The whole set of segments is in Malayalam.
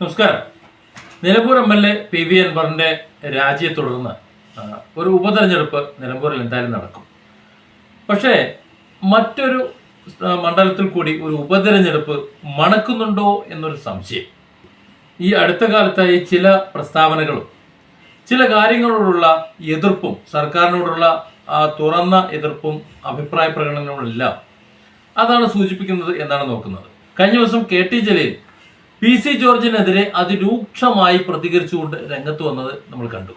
നമസ്കാരം. Nilambur M L A P V അൻവറിന്റെ രാജിയെ തുടർന്ന് ഒരു ഉപതെരഞ്ഞെടുപ്പ് നിലമ്പൂരിൽ എന്തായാലും നടക്കും. പക്ഷേ മറ്റൊരു മണ്ഡലത്തിൽ കൂടി ഒരു ഉപതെരഞ്ഞെടുപ്പ് മണക്കുന്നുണ്ടോ എന്നൊരു സംശയം. ഈ അടുത്ത കാലത്തായി ചില പ്രസ്താവനകളും ചില കാര്യങ്ങളോടുള്ള എതിർപ്പും സർക്കാരിനോടുള്ള തുറന്ന എതിർപ്പും അഭിപ്രായ പ്രകടനങ്ങളുമെല്ലാം അതാണ് സൂചിപ്പിക്കുന്നത് എന്നാണ് നോക്കുന്നത്. കഴിഞ്ഞ ദിവസം K T Jaleel P C ജോർജിനെതിരെ അതിരൂക്ഷമായി പ്രതികരിച്ചുകൊണ്ട് രംഗത്ത് വന്നത് നമ്മൾ കണ്ടു.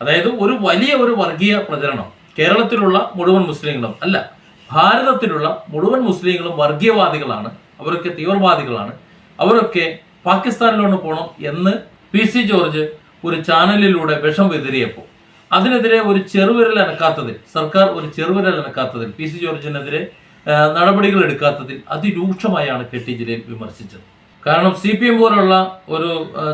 അതായത് ഒരു വലിയ ഒരു വർഗീയ പ്രചരണം. കേരളത്തിലുള്ള മുഴുവൻ മുസ്ലിങ്ങളും അല്ല ഭാരതത്തിലുള്ള മുഴുവൻ മുസ്ലിങ്ങളും വർഗീയവാദികളാണ്. അവരൊക്കെ തീവ്രവാദികളാണ്. അവരൊക്കെ പാകിസ്ഥാനിലോട്ട് പോകണം എന്ന് പി സി ജോർജ് ഒരു ചാനലിലൂടെ വിഷം വിതറിയപ്പോൾ അതിനെതിരെ ഒരു ചെറുവിരൽ അനക്കാത്തതിൽ സർക്കാർ ഒരു ചെറുവിരൽ അനക്കാത്തതിൽ പി സി ജോർജിനെതിരെ നടപടികൾ എടുക്കാത്തതിൽ അതിരൂക്ഷമായാണ് കെ ടി ജലീൽ വിമർശിച്ചത്. കാരണം സി പി എം പോലുള്ള ഒരു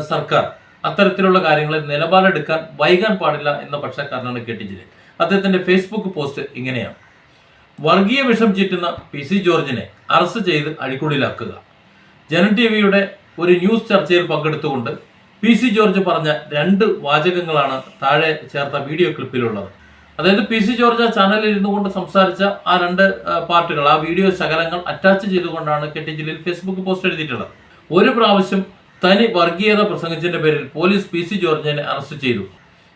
സർക്കാർ അത്തരത്തിലുള്ള കാര്യങ്ങളിൽ നിലപാടെടുക്കാൻ വൈകാൻ പാടില്ല എന്ന പക്ഷക്കാരനാണ് കെ ടി ജലീൽ. അദ്ദേഹത്തിന്റെ ഫേസ്ബുക്ക് പോസ്റ്റ് ഇങ്ങനെയാണ്. വർഗീയ വിഷം ചീറ്റുന്ന പി സി ജോർജിനെ അറസ്റ്റ് ചെയ്ത് അഴിക്കുള്ളിലാക്കുക. ജനൻ ടി വിയുടെ ഒരു ന്യൂസ് ചർച്ചയിൽ പങ്കെടുത്തുകൊണ്ട് പി സി ജോർജ് പറഞ്ഞ രണ്ട് വാചകങ്ങളാണ് താഴെ ചേർത്ത വീഡിയോ ക്ലിപ്പിലുള്ളത്. അതായത് പി സി ജോർജ് ആ ചാനലിൽ ഇരുന്നു കൊണ്ട് സംസാരിച്ച ആ രണ്ട് പാർട്ടുകൾ ആ വീഡിയോ ശകലങ്ങൾ അറ്റാച്ച് ചെയ്തുകൊണ്ടാണ് K T Jaleel Facebook post എഴുതിയിട്ടുള്ളത്. ഒരു പ്രാവശ്യം തനി വർഗീയത പ്രസംഗിച്ചതിന്റെ പേരിൽ പോലീസ് പി സി ജോർജിനെ അറസ്റ്റ് ചെയ്തു.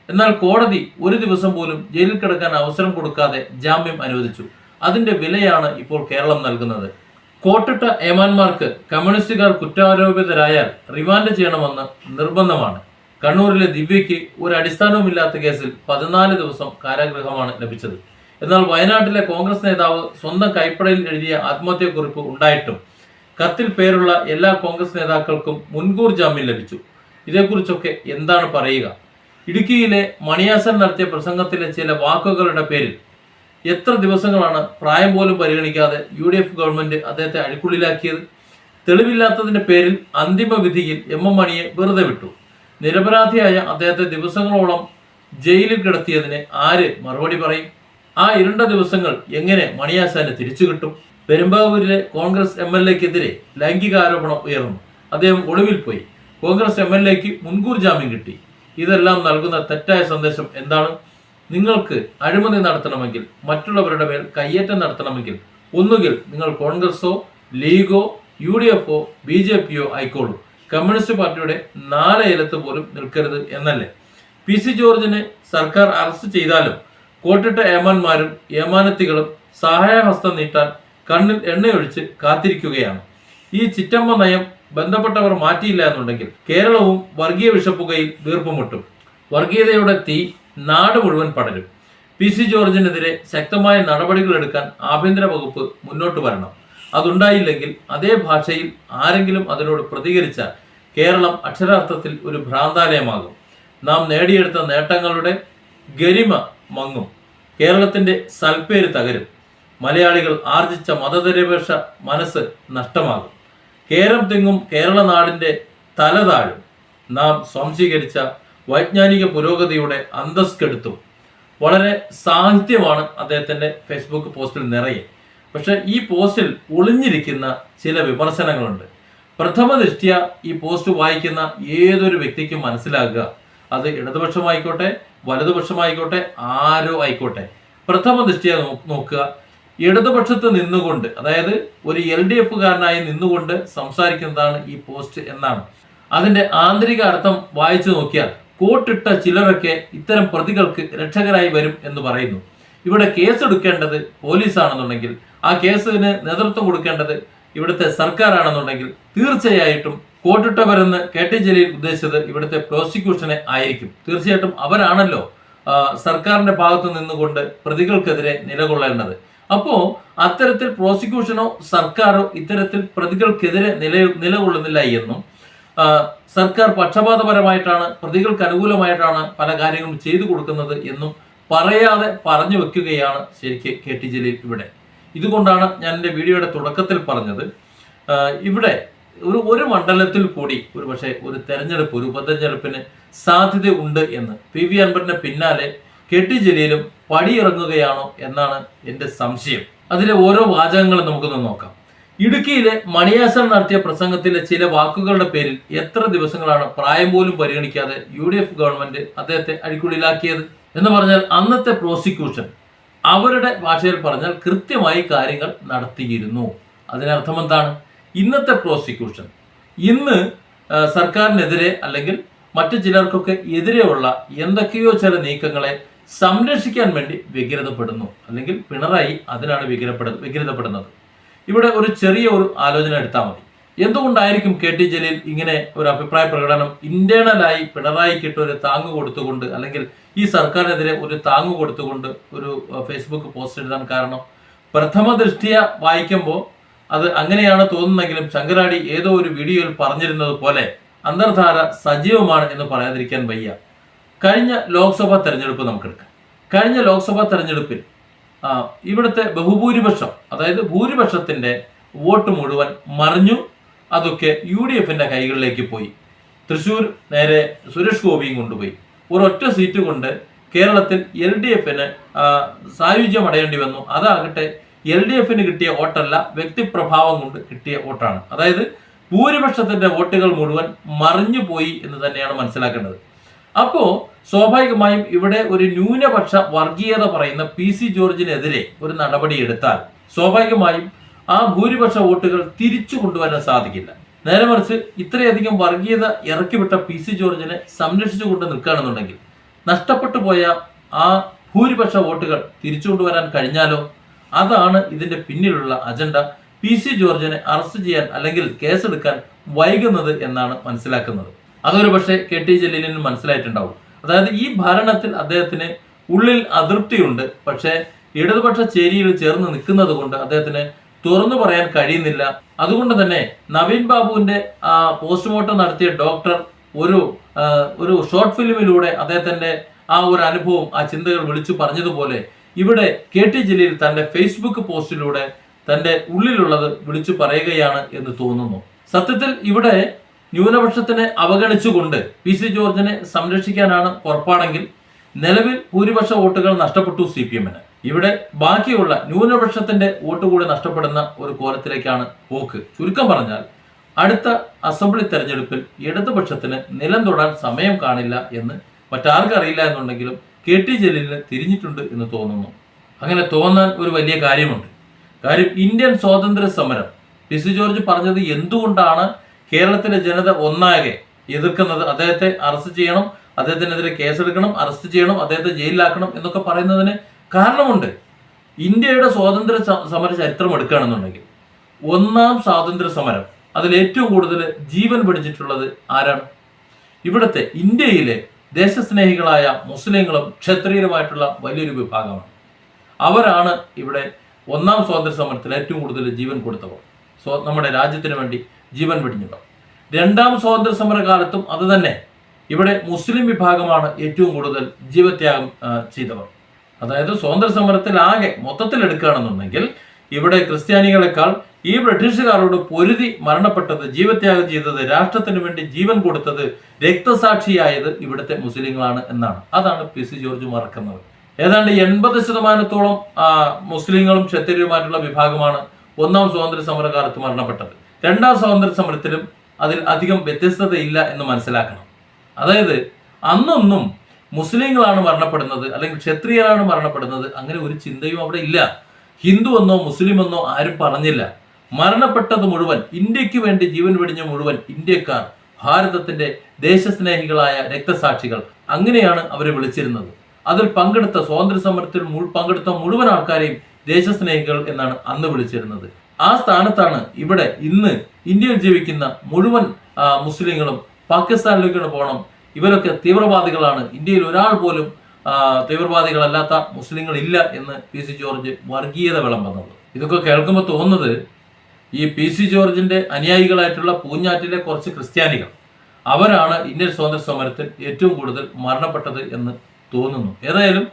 എന്നാൽ കോടതി ഒരു ദിവസം പോലും ജയിലിൽ കിടക്കാൻ അവസരം കൊടുക്കാതെ ജാമ്യം അനുവദിച്ചു. അതിന്റെ വിലയാണ് ഇപ്പോൾ കേരളം നൽകുന്നത്. കോട്ടിട്ട ഏമാന്മാർക്ക് കമ്മ്യൂണിസ്റ്റുകാർ കുറ്റാരോപിതരായാൽ റിമാൻഡ് ചെയ്യണമെന്ന് നിർബന്ധമാണ്. കണ്ണൂരിലെ ദിവ്യയ്ക്ക് ഒരു അടിസ്ഥാനവുമില്ലാത്ത കേസിൽ പതിനാല് ദിവസം കാരാഗൃഹമാണ് ലഭിച്ചത്. എന്നാൽ വയനാട്ടിലെ കോൺഗ്രസ് നേതാവ് സ്വന്തം കൈപ്പടയിൽ എഴുതിയ ആത്മഹത്യാക്കുറിപ്പ് ഉണ്ടായിട്ടും കത്തിൽ പേരുള്ള എല്ലാ കോൺഗ്രസ് നേതാക്കൾക്കും മുൻകൂർ ജാമ്യം ലഭിച്ചു. ഇതേക്കുറിച്ചൊക്കെ എന്താണ് പറയുക? ഇടുക്കിയിലെ മണിയാസൻ നടത്തിയ പ്രസംഗത്തിലെ ചില വാക്കുകളുടെ പേരിൽ എത്ര ദിവസങ്ങളാണ് പ്രായം പോലും പരിഗണിക്കാതെ യു ഡി എഫ് ഗവൺമെന്റ് അദ്ദേഹത്തെ അഴിക്കുള്ളിലാക്കിയത്? തെളിവില്ലാത്തതിന്റെ പേരിൽ അന്തിമ വിധിയിൽ എം എം മണിയെ വെറുതെ വിട്ടു. നിരപരാധിയായ അദ്ദേഹത്തെ ദിവസങ്ങളോളം ജയിലിൽ കിടത്തിയതിന് ആര് മറുപടി പറയും? ആ ഇരുണ്ട ദിവസങ്ങൾ എങ്ങനെ മണിയാസാന് തിരിച്ചു കിട്ടും? പെരുമ്പാവൂരിലെ കോൺഗ്രസ് എം എൽ എക്കെതിരെ ലൈംഗികാരോപണം ഉയർന്നു. അദ്ദേഹം ഒളിവിൽ പോയി. കോൺഗ്രസ് എം എൽ എക്ക് മുൻകൂർ ജാമ്യം കിട്ടി. ഇതെല്ലാം നൽകുന്ന തെറ്റായ സന്ദേശം എന്താണ്? നിങ്ങൾക്ക് അഴിമതി നടത്തണമെങ്കിൽ മറ്റുള്ളവരുടെ മേൽ കയ്യേറ്റം നടത്തണമെങ്കിൽ ഒന്നുകിൽ നിങ്ങൾ കോൺഗ്രസോ ലീഗോ യു ഡി എഫോ ബി ജെ പിയോ ആയിക്കോളൂ. കമ്മ്യൂണിസ്റ്റ് പാർട്ടിയുടെ നാലയലത്ത് പോലും നിൽക്കരുത് എന്നല്ലേ? പി സി ജോർജിനെ സർക്കാർ അറസ്റ്റ് ചെയ്താലും കോട്ടിട്ട ഏമാന്മാരും ഏമാനത്തികളും സഹായഹസ്തം നീട്ടാൻ കണ്ണിൽ എണ്ണയൊഴിച്ച് കാത്തിരിക്കുകയാണ്. ഈ ചിറ്റമ്മ നയം ബന്ധപ്പെട്ടവർ മാറ്റിയില്ല എന്നുണ്ടെങ്കിൽ കേരളവും വർഗീയ വിഷപ്പുകയിൽ വീർപ്പുമുട്ടും വർഗീയതയുടെ തീ നാട് മുഴുവൻ പടരും. പി സി ജോർജിനെതിരെ ശക്തമായ നടപടികൾ എടുക്കാൻ ആഭ്യന്തര വകുപ്പ് മുന്നോട്ട് വരണം. അതുണ്ടായില്ലെങ്കിൽ അതേ ഭാഷയിൽ ആരെങ്കിലും അതിനോട് പ്രതികരിച്ചാൽ കേരളം അക്ഷരാർത്ഥത്തിൽ ഒരു ഭ്രാന്താലയമാകും. നാം നേടിയെടുത്ത നേട്ടങ്ങളുടെ ഗരിമ മങ്ങും. കേരളത്തിന്റെ സൽപ്പേര് തകരും. മലയാളികൾ ആർജിച്ച മതനിരപേക്ഷ മനസ്സ് നഷ്ടമാകും. കേരം തെങ്ങും കേരള നാടിന്റെ തല താഴും. നാം സ്വാംശീകരിച്ച വൈജ്ഞാനിക പുരോഗതിയുടെ അന്തസ് കെടുത്തും വളരെ സാഹിത്യമാണ് അദ്ദേഹത്തിന്റെ ഫേസ്ബുക്ക് പോസ്റ്റിൽ നിറയെ. പക്ഷെ ഈ പോസ്റ്റിൽ ഒളിഞ്ഞിരിക്കുന്ന ചില വിമർശനങ്ങളുണ്ട്. പ്രഥമ ദൃഷ്ടിയ ഈ പോസ്റ്റ് വായിക്കുന്ന ഏതൊരു വ്യക്തിക്കും മനസ്സിലാകുക. അത് ഇടതുപക്ഷമായിക്കോട്ടെ വലതുപക്ഷമായിക്കോട്ടെ ആരോ ആയിക്കോട്ടെ. പ്രഥമ ദൃഷ്ടിയ നോക്കുക. ഇടതുപക്ഷത്ത് നിന്നുകൊണ്ട് അതായത് ഒരു എൽ ഡി എഫുകാരനായി നിന്നുകൊണ്ട് സംസാരിക്കുന്നതാണ് ഈ പോസ്റ്റ് എന്നാണ്. അതിന്റെ ആന്തരിക അർത്ഥം വായിച്ചു നോക്കിയാൽ കോട്ടിട്ട ചിലരൊക്കെ ഇത്തരം പ്രതികൾക്ക് രക്ഷകരായി വരും എന്ന് പറയുന്നു. ഇവിടെ കേസ് കേസെടുക്കേണ്ടത് പോലീസാണെന്നുണ്ടെങ്കിൽ ആ കേസിന് നേതൃത്വം കൊടുക്കേണ്ടത് ഇവിടുത്തെ സർക്കാരാണെന്നുണ്ടെങ്കിൽ തീർച്ചയായിട്ടും കോട്ടിട്ടവരെന്ന് കെ ടി ജലീൽ ഉദ്ദേശിച്ചത് ഇവിടുത്തെ പ്രോസിക്യൂഷനെ ആയിരിക്കും. തീർച്ചയായിട്ടും അവരാണല്ലോ സർക്കാരിന്റെ ഭാഗത്ത് നിന്നുകൊണ്ട് പ്രതികൾക്കെതിരെ നിലകൊള്ളേണ്ടത്. അപ്പോ അത്തരത്തിൽ പ്രോസിക്യൂഷനോ സർക്കാരോ ഇത്തരത്തിൽ പ്രതികൾക്കെതിരെ നില നിലകൊള്ളുന്നില്ല എന്നും സർക്കാർ പക്ഷപാതപരമായിട്ടാണ് പ്രതികൾക്ക് അനുകൂലമായിട്ടാണ് പല കാര്യങ്ങളും ചെയ്തു കൊടുക്കുന്നത് എന്നും പറയാതെ പറഞ്ഞു വെക്കുകയാണ് ശരിക്ക് കെ ടി ജലീൽ ഇവിടെ. ഇതുകൊണ്ടാണ് ഞാൻ എന്റെ വീഡിയോയുടെ തുടക്കത്തിൽ പറഞ്ഞത്. ഇവിടെ ഒരു ഒരു മണ്ഡലത്തിൽ കൂടി ഒരു പക്ഷേ ഒരു തെരഞ്ഞെടുപ്പ് ഒരു ഉപതെരഞ്ഞെടുപ്പിന് സാധ്യത ഉണ്ട് എന്ന് പി വി അൻവറിന്റെ പിന്നാലെ കെ ടി ജലീലും പടിയിറങ്ങുകയാണോ എന്നാണ് എന്റെ സംശയം. അതിലെ ഓരോ വാചകങ്ങളും നമുക്കൊന്ന് നോക്കാം. ഇടുക്കിയിലെ മണിയാസൻ നടത്തിയ പ്രസംഗത്തിലെ ചില വാക്കുകളുടെ പേരിൽ എത്ര ദിവസങ്ങളാണ് പ്രായം പോലും പരിഗണിക്കാതെ യു ഡി എഫ് ഗവൺമെന്റ് അദ്ദേഹത്തെ അടിക്കുള്ളിലാക്കിയത് എന്ന് പറഞ്ഞാൽ അന്നത്തെ പ്രോസിക്യൂഷൻ അവരുടെ ഭാഷയിൽ പറഞ്ഞാൽ കൃത്യമായി കാര്യങ്ങൾ നടത്തിയിരുന്നു. അതിനർത്ഥം എന്താണ്? ഇന്നത്തെ പ്രോസിക്യൂഷൻ ഇന്ന് സർക്കാരിനെതിരെ അല്ലെങ്കിൽ മറ്റു ചിലർക്കൊക്കെ എതിരെയുള്ള എന്തൊക്കെയോ ചില നീക്കങ്ങളെ സംരക്ഷിക്കാൻ വേണ്ടി വ്യഗ്രതപ്പെടുന്നു അല്ലെങ്കിൽ പിണറായി അതിനാണ് വ്യഗ്രപ്പെട വ്യഗ്രതപ്പെടുന്നത് ഇവിടെ ഒരു ചെറിയ ഒരു ആലോചന എടുത്താൽ മതി. എന്തുകൊണ്ടായിരിക്കും കെ ടി ജലീൽ ഇങ്ങനെ ഒരു അഭിപ്രായ പ്രകടനം ഇന്റേണലായി പിണറായിക്കിട്ട് ഒരു താങ്ങ് കൊടുത്തുകൊണ്ട് അല്ലെങ്കിൽ ഈ സർക്കാരിനെതിരെ ഒരു താങ്ങ് കൊടുത്തുകൊണ്ട് ഒരു ഫേസ്ബുക്ക് പോസ്റ്റ് എഴുതാൻ കാരണം? പ്രഥമ ദൃഷ്ടിയ വായിക്കുമ്പോൾ അത് അങ്ങനെയാണ് തോന്നുന്നെങ്കിലും ശങ്കരാടി ഏതോ ഒരു വീഡിയോയിൽ പറഞ്ഞിരുന്നത് പോലെ അന്തർധാര സജീവമാണ് എന്ന് പറയാതിരിക്കാൻ വയ്യ. കഴിഞ്ഞ ലോക്സഭാ തെരഞ്ഞെടുപ്പ് നമുക്കെടുക്കാം. കഴിഞ്ഞ ലോക്സഭാ തെരഞ്ഞെടുപ്പിൽ ഇവിടുത്തെ ബഹുഭൂരിപക്ഷം അതായത് ഭൂരിപക്ഷത്തിന്റെ വോട്ട് മുഴുവൻ മറിഞ്ഞു. അതൊക്കെ യു ഡി എഫിന്റെ കൈകളിലേക്ക് പോയി. തൃശൂർ നേരെ സുരേഷ് ഗോപിയും കൊണ്ടുപോയി. ഒരൊറ്റ സീറ്റ് കൊണ്ട് കേരളത്തിൽ എൽ ഡി എഫിന് സായുജ്യം അടയേണ്ടി വന്നു. അതാകട്ടെ എൽ ഡി എഫിന് കിട്ടിയ വോട്ടല്ല വ്യക്തിപ്രഭാവം കൊണ്ട് കിട്ടിയ വോട്ടാണ്. അതായത് ഭൂരിപക്ഷത്തിന്റെ വോട്ടുകൾ മുഴുവൻ മറിഞ്ഞു പോയി എന്ന് തന്നെയാണ് മനസ്സിലാക്കേണ്ടത്. അപ്പോ സ്വാഭാവികമായും ഇവിടെ ഒരു ന്യൂനപക്ഷ വർഗീയത പറയുന്ന പി സി ജോർജിനെതിരെ ഒരു നടപടി എടുത്താൽ സ്വാഭാവികമായും ആ ഭൂരിപക്ഷ വോട്ടുകൾ തിരിച്ചു കൊണ്ടുവരാൻ സാധിക്കില്ല. നേരെ മറിച്ച് ഇത്രയധികം വർഗീയത ഇറക്കിവിട്ട പി സി ജോർജിനെ സംരക്ഷിച്ചു കൊണ്ട് നിൽക്കുകയാണെന്നുണ്ടെങ്കിൽ നഷ്ടപ്പെട്ടു പോയ ആ ഭൂരിപക്ഷ വോട്ടുകൾ തിരിച്ചു കൊണ്ടുവരാൻ കഴിഞ്ഞാലോ? അതാണ് ഇതിന്റെ പിന്നിലുള്ള അജണ്ട. പി സി ജോർജിനെ അറസ്റ്റ് ചെയ്യാൻ അല്ലെങ്കിൽ കേസെടുക്കാൻ വൈകുന്നത് എന്നാണ് മനസ്സിലാക്കുന്നത്. അതൊരു പക്ഷേ കെ ടി ജലീലിന് മനസ്സിലായിട്ടുണ്ടാവും. അതായത് ഈ ഭരണത്തിൽ അദ്ദേഹത്തിന് ഉള്ളിൽ അതൃപ്തിയുണ്ട്. പക്ഷേ ഇടതുപക്ഷ ചേരിയിൽ ചേർന്ന് നിൽക്കുന്നത് കൊണ്ട് അദ്ദേഹത്തിന് തുറന്നു പറയാൻ കഴിയുന്നില്ല. അതുകൊണ്ട് തന്നെ നവീൻ ബാബുവിന്റെ പോസ്റ്റ്മോർട്ടം നടത്തിയ ഡോക്ടർ ഒരു ഒരു ഷോർട്ട് ഫിലിമിലൂടെ അദ്ദേഹത്തിന്റെ ആ ഒരു അനുഭവം ആ ചിന്തകൾ വിളിച്ചു പറഞ്ഞതുപോലെ ഇവിടെ കെ ടി ജലീൽ തന്റെ ഫേസ്ബുക്ക് പോസ്റ്റിലൂടെ തന്റെ ഉള്ളിലുള്ളത് വിളിച്ചു പറയുകയാണ് എന്ന് തോന്നുന്നു. സത്യത്തിൽ ഇവിടെ ന്യൂനപക്ഷത്തിനെ അവഗണിച്ചുകൊണ്ട് പി സി ജോർജിനെ സംരക്ഷിക്കാനാണ് പുറപ്പാടെങ്കിൽ നിലവിൽ ഭൂരിപക്ഷ വോട്ടുകൾ നഷ്ടപ്പെട്ടു സി പി എമ്മിന്. ഇവിടെ ബാക്കിയുള്ള ന്യൂനപക്ഷത്തിന്റെ വോട്ട് കൂടി നഷ്ടപ്പെടുന്ന ഒരു കോലത്തിലേക്കാണ് പോക്ക്. ചുരുക്കം പറഞ്ഞാൽ അടുത്ത അസംബ്ലി തെരഞ്ഞെടുപ്പിൽ ഇടതുപക്ഷത്തിന് നിലം തൊടാൻ സമയം കാണില്ല എന്ന് മറ്റാർക്കും അറിയില്ല എന്നുണ്ടെങ്കിലും കെ ടി ജലീലിന് തിരിഞ്ഞിട്ടുണ്ട് എന്ന് തോന്നുന്നു. അങ്ങനെ തോന്നാൻ ഒരു വലിയ കാര്യമുണ്ട്. കാര്യം ഇന്ത്യൻ സ്വാതന്ത്ര്യ സമരം പി സി ജോർജ് പറഞ്ഞത് എന്തുകൊണ്ടാണ് കേരളത്തിലെ ജനത ഒന്നാകെ എതിർക്കുന്നത് അദ്ദേഹത്തെ അറസ്റ്റ് ചെയ്യണം അദ്ദേഹത്തിനെതിരെ കേസെടുക്കണം അറസ്റ്റ് ചെയ്യണം അദ്ദേഹത്തെ ജയിലിലാക്കണം എന്നൊക്കെ പറയുന്നതിന് കാരണമുണ്ട്. ഇന്ത്യയുടെ സ്വാതന്ത്ര്യ സമര ചരിത്രം എടുക്കുകയാണെന്നുണ്ടെങ്കിൽ ഒന്നാം സ്വാതന്ത്ര്യ സമരം അതിൽ ഏറ്റവും കൂടുതൽ ജീവൻ പിടിച്ചിട്ടുള്ളത് ആരാണ്? ഇവിടുത്തെ ഇന്ത്യയിലെ ദേശസ്നേഹികളായ മുസ്ലിങ്ങളും ക്ഷത്രിയരുമായിട്ടുള്ള വലിയൊരു വിഭാഗമാണ്. അവരാണ് ഇവിടെ ഒന്നാം സ്വാതന്ത്ര്യ സമരത്തിൽ ഏറ്റവും കൂടുതൽ ജീവൻ കൊടുത്തവർ. സ്വ നമ്മുടെ രാജ്യത്തിന് വേണ്ടി ജീവൻ വെടിഞ്ഞത് രണ്ടാം സ്വാതന്ത്ര്യ സമര കാലത്തും അത് തന്നെ. ഇവിടെ മുസ്ലിം വിഭാഗമാണ് ഏറ്റവും കൂടുതൽ ജീവത്യാഗം ചെയ്തവർ. അതായത് സ്വാതന്ത്ര്യ സമരത്തിൽ ആകെ മൊത്തത്തിൽ എടുക്കുകയാണെന്നുണ്ടെങ്കിൽ ഇവിടെ ക്രിസ്ത്യാനികളെക്കാൾ ഈ ബ്രിട്ടീഷുകാരോട് പൊരുതി മരണപ്പെട്ടത് ജീവത്യാഗം ചെയ്തത് രാഷ്ട്രത്തിന് വേണ്ടി ജീവൻ കൊടുത്തത് രക്തസാക്ഷിയായത് ഇവിടുത്തെ മുസ്ലിങ്ങളാണ് എന്നാണ്. അതാണ് പി സി ജോർജ് മറക്കുന്നത്. ഏതാണ്ട് എൺപത് ശതമാനത്തോളം മുസ്ലിങ്ങളും ക്ഷത്രിയരുമായിട്ടുള്ള വിഭാഗമാണ് ഒന്നാം സ്വാതന്ത്ര്യ സമരകാലത്ത് മരണപ്പെട്ടത്. രണ്ടാം സ്വാതന്ത്ര്യ സമരത്തിലും അതിൽ അധികം വ്യത്യസ്തതയില്ല എന്ന് മനസ്സിലാക്കണം. അതായത് അന്നൊന്നും മുസ്ലിങ്ങളാണ് മരണപ്പെടുന്നത് അല്ലെങ്കിൽ ക്ഷത്രിയരാണ് മരണപ്പെടുന്നത് അങ്ങനെ ഒരു ചിന്തയും അവിടെ ഇല്ല. ഹിന്ദു എന്നോ മുസ്ലിം എന്നോ ആരും പറഞ്ഞില്ല. മരണപ്പെട്ടത് മുഴുവൻ ഇന്ത്യയ്ക്ക് വേണ്ടി ജീവൻ വെടിഞ്ഞ മുഴുവൻ ഇന്ത്യക്കാർ ഭാരതത്തിന്റെ ദേശസ്നേഹികളായ രക്തസാക്ഷികൾ അങ്ങനെയാണ് അവരെ വിളിച്ചിരുന്നത്. അതിൽ പങ്കെടുത്ത സ്വാതന്ത്ര്യ സമരത്തിൽ പങ്കെടുത്ത മുഴുവൻ ആൾക്കാരെയും ദേശസ്നേഹികൾ എന്നാണ് അന്ന് വിളിച്ചിരുന്നത്. ആ സ്ഥാനത്താണ് ഇവിടെ ഇന്ന് ഇന്ത്യയിൽ ജീവിക്കുന്ന മുഴുവൻ മുസ്ലിങ്ങളും പാകിസ്ഥാനിലേക്കാണ് പോകണം. ഇവരൊക്കെ തീവ്രവാദികളാണ്. ഇന്ത്യയിൽ ഒരാൾ പോലും തീവ്രവാദികളല്ലാത്ത മുസ്ലിങ്ങൾ ഇല്ല എന്ന് പി സി ജോർജ് വർഗീയത വിളമ്പുന്നത്. ഇതൊക്കെ കേൾക്കുമ്പോൾ തോന്നുന്നത് ഈ പി സി ജോർജിന്റെ അനുയായികളായിട്ടുള്ള പൂഞ്ഞാറ്റിലെ കുറച്ച് ക്രിസ്ത്യാനികൾ. അവരാണ് ഇന്ത്യൻ സ്വാതന്ത്ര്യ സമരത്തിൽ ഏറ്റവും കൂടുതൽ മരണപ്പെട്ടത് എന്ന് തോന്നുന്നു. ഏതായാലും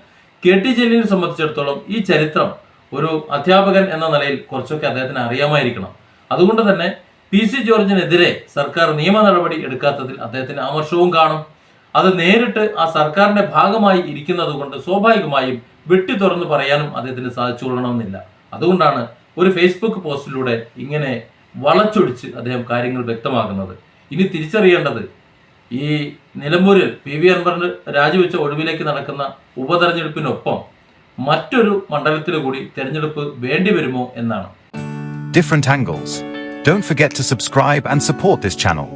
കെ ടി ജലീലിനെ സംബന്ധിച്ചിടത്തോളം ഈ ചരിത്രം ഒരു അധ്യാപകൻ എന്ന നിലയിൽ കുറച്ചൊക്കെ അദ്ദേഹത്തിന് അറിയാമായിരിക്കണം. അതുകൊണ്ട് തന്നെ പി സി ജോർജിനെതിരെ സർക്കാർ നിയമ നടപടി എടുക്കാത്തതിൽ അദ്ദേഹത്തിന് ആമർഷവും കാണും. അത് നേരിട്ട് ആ സർക്കാരിന്റെ ഭാഗമായി ഇരിക്കുന്നത് കൊണ്ട് സ്വാഭാവികമായും വെട്ടി തുറന്നു പറയാനും അദ്ദേഹത്തിന് സാധിച്ചു കൊള്ളണമെന്നില്ല അതുകൊണ്ടാണ് ഒരു ഫേസ്ബുക്ക് പോസ്റ്റിലൂടെ ഇങ്ങനെ വളച്ചൊടിച്ച് അദ്ദേഹം കാര്യങ്ങൾ വ്യക്തമാക്കുന്നത്. ഇനി തിരിച്ചറിയേണ്ടത് ഈ നിലമ്പൂരിൽ പി വി അൻവറിന് രാജിവെച്ച ഒഴിവിലേക്ക് നടക്കുന്ന ഉപതെരഞ്ഞെടുപ്പിനൊപ്പം മറ്റൊരു മണ്ഡലത്തിൽ കൂടി തിരഞ്ഞെടുപ്പ് വേണ്ടി വരുമോ എന്നാണ്. Different angles don't forget to subscribe and support this channel